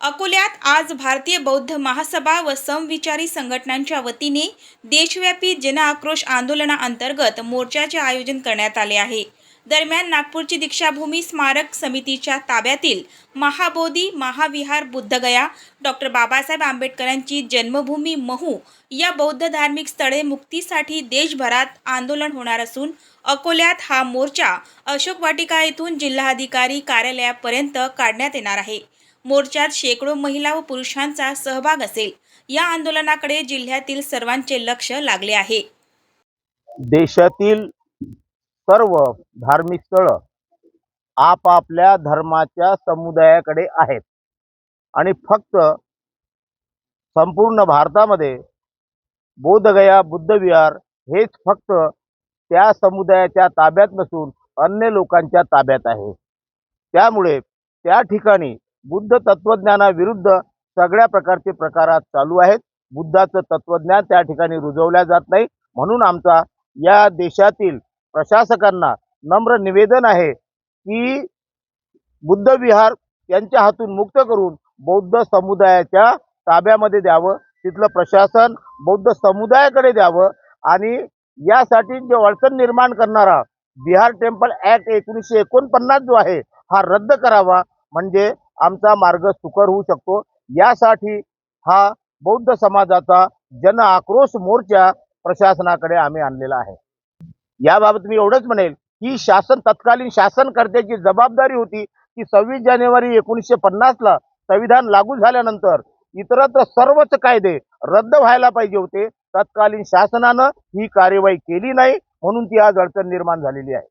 अकोल्यात आज भारतीय बौद्ध महासभा व समविचारी संघटनांच्या वतीने देशव्यापी जनआक्रोश आंदोलनाअंतर्गत मोर्चाचे आयोजन करण्यात आले आहे. दरम्यान नागपूरची दीक्षाभूमी स्मारक समितीच्या ताब्यातील महाबोधी महाविहार बुद्धगया डॉक्टर बाबासाहेब आंबेडकरांची जन्मभूमी महू या बौद्ध धार्मिक स्थळे मुक्तीसाठी देशभरात आंदोलन होणार असून अकोल्यात हा मोर्चा अशोक वाटिका येथून जिल्हाधिकारी कार्यालयापर्यंत काढण्यात येणार आहे. मोर्चात शेकडो महिला व पुरुषांचा सहभाग असेल. या आंदोलनाकडे जिल्ह्यातील सर्वांचे लक्ष लागले आहे. देशातील सर्व धार्मिक स्थळं आपापल्या धर्माच्या समुदायाकडे आहेत. आणि फक्त संपूर्ण भारतामध्ये बोधगया बुद्धविहार हेच फक्त त्या समुदायाच्या ताब्यात नसून अन्य लोकांच्या ताब्यात आहे. त्यामुळे त्या ठिकाणी बुद्ध तत्वज्ञानाविरुद्ध सगळ्या प्रकारचे प्रकारात चालू आहेत. बुद्धाचं तत्वज्ञान त्या ठिकाणी रुजवल्या जात नाही. म्हणून आमचा या देशातील प्रशासकांना नम्र निवेदन आहे की बुद्ध विहार यांच्या हातून मुक्त करून बौद्ध समुदायाच्या ताब्यामध्ये द्यावं तिथलं प्रशासन बौद्ध समुदायाकडे द्यावं आणि यासाठी जे अडचण निर्माण करणारा बिहार टेम्पल ऍक्ट एकोणीसशे एकोणपन्नास जो आहे हा रद्द करावा म्हणजे आमचा मार्ग सुकर होऊ शकतो. यासाठी हा बौद्ध समाजाचा जन आक्रोश मोर्चा प्रशासनाकडे आम्ही आणलेला आहे. याबाबत मी एवढंच म्हणेल ही शासन तत्कालीन शासनकर्त्याची जबाबदारी होती की सव्वीस जानेवारी एकोणीसशे पन्नासला संविधान लागू झाल्यानंतर इतरत्र सर्वच कायदे रद्द व्हायला पाहिजे होते. तत्कालीन शासनानं ही कार्यवाही केली नाही म्हणून ती आज अडचण निर्माण झालेली आहे.